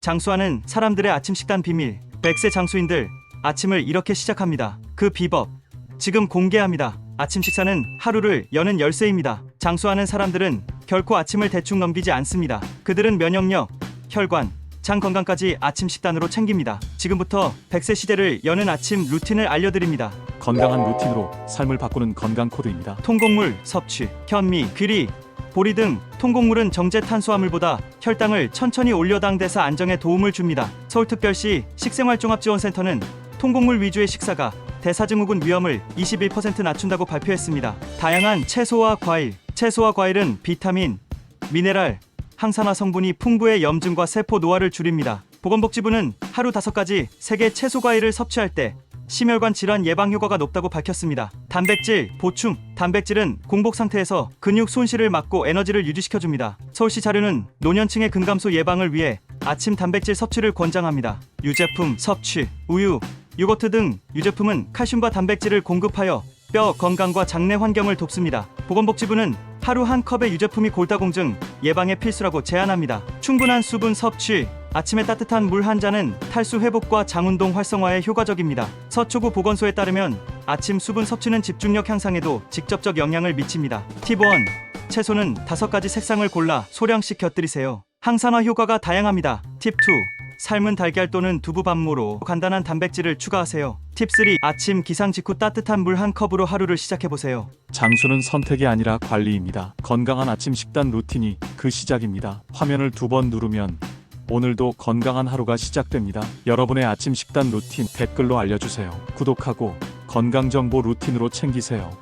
장수하는 사람들의 아침 식단 비밀. 100세 장수인들 아침을 이렇게 시작합니다. 그 비법 지금 공개합니다. 아침 식사는 하루를 여는 열쇠입니다. 장수하는 사람들은 결코 아침을 대충 넘기지 않습니다. 그들은 면역력, 혈관, 장 건강까지 아침 식단으로 챙깁니다. 지금부터 100세 시대를 여는 아침 루틴을 알려드립니다. 건강한 루틴으로 삶을 바꾸는 건강 코드입니다. 통곡물 섭취, 현미, 귀리, 보리 등 통곡물은 정제 탄수화물보다 혈당을 천천히 올려 당 대사 안정에 도움을 줍니다. 서울특별시 식생활종합지원센터는 통곡물 위주의 식사가 대사증후군 위험을 21% 낮춘다고 발표했습니다. 다양한 채소와 과일, 채소와 과일은 비타민, 미네랄, 항산화 성분이 풍부해 염증과 세포 노화를 줄입니다. 보건복지부는 하루 5가지 3개 채소 과일을 섭취할 때 심혈관 질환 예방 효과가 높다고 밝혔습니다. 단백질 보충. 단백질은 공복 상태에서 근육 손실을 막고 에너지를 유지시켜 줍니다. 서울시 자료는 노년층의 근감소 예방을 위해 아침 단백질 섭취를 권장합니다. 유제품 섭취. 우유, 요거트 등 유제품은 칼슘과 단백질을 공급하여 뼈 건강과 장내 환경을 돕습니다. 보건복지부는 하루 한 컵의 유제품이 골다공증 예방에 필수라고 제안합니다. 충분한 수분 섭취. 아침에 따뜻한 물 한 잔은 탈수 회복과 장운동 활성화에 효과적입니다. 서초구 보건소에 따르면 아침 수분 섭취는 집중력 향상에도 직접적 영향을 미칩니다. 팁 1. 채소는 다섯 가지 색상을 골라 소량씩 곁들이세요. 항산화 효과가 다양합니다. 팁 2. 삶은 달걀 또는 두부 반모로 간단한 단백질을 추가하세요. 팁 3. 아침 기상 직후 따뜻한 물 한 컵으로 하루를 시작해 보세요. 장수는 선택이 아니라 관리입니다. 건강한 아침 식단 루틴이 그 시작입니다. 화면을 두 번 누르면 오늘도 건강한 하루가 시작됩니다. 여러분의 아침 식단 루틴 댓글로 알려주세요. 구독하고 건강 정보 루틴으로 챙기세요.